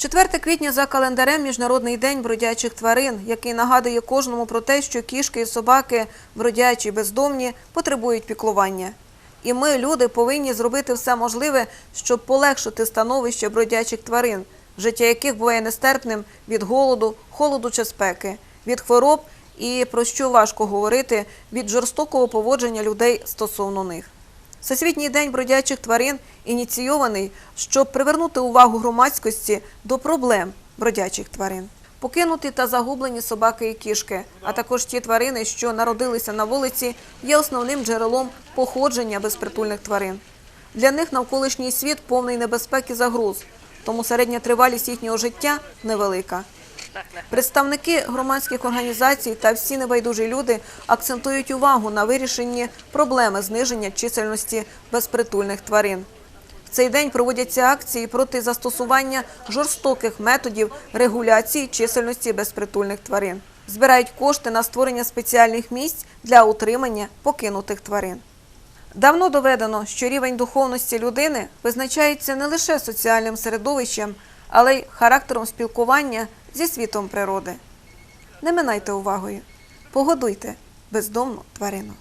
4 квітня за календарем Міжнародний день бродячих тварин, який нагадує кожному про те, що кішки і собаки, бродячі, бездомні, потребують піклування. І ми, люди, повинні зробити все можливе, щоб полегшити становище бродячих тварин, життя яких буває нестерпним від голоду, холоду чи спеки, від хвороб і, про що важко говорити, від жорстокого поводження людей стосовно них. Всесвітній день бродячих тварин ініційований, щоб привернути увагу громадськості до проблем бродячих тварин. Покинуті та загублені собаки і кішки, а також ті тварини, що народилися на вулиці, є основним джерелом походження безпритульних тварин. Для них навколишній світ повний небезпек і загроз, тому середня тривалість їхнього життя невелика. Представники громадських організацій та всі небайдужі люди акцентують увагу на вирішенні проблеми зниження чисельності безпритульних тварин. В цей день проводяться акції проти застосування жорстоких методів регуляції чисельності безпритульних тварин. Збирають кошти на створення спеціальних місць для утримання покинутих тварин. Давно доведено, що рівень духовності людини визначається не лише соціальним середовищем, але й характером спілкування зі світом природи. Не минайте увагою, погодуйте бездомну тварину.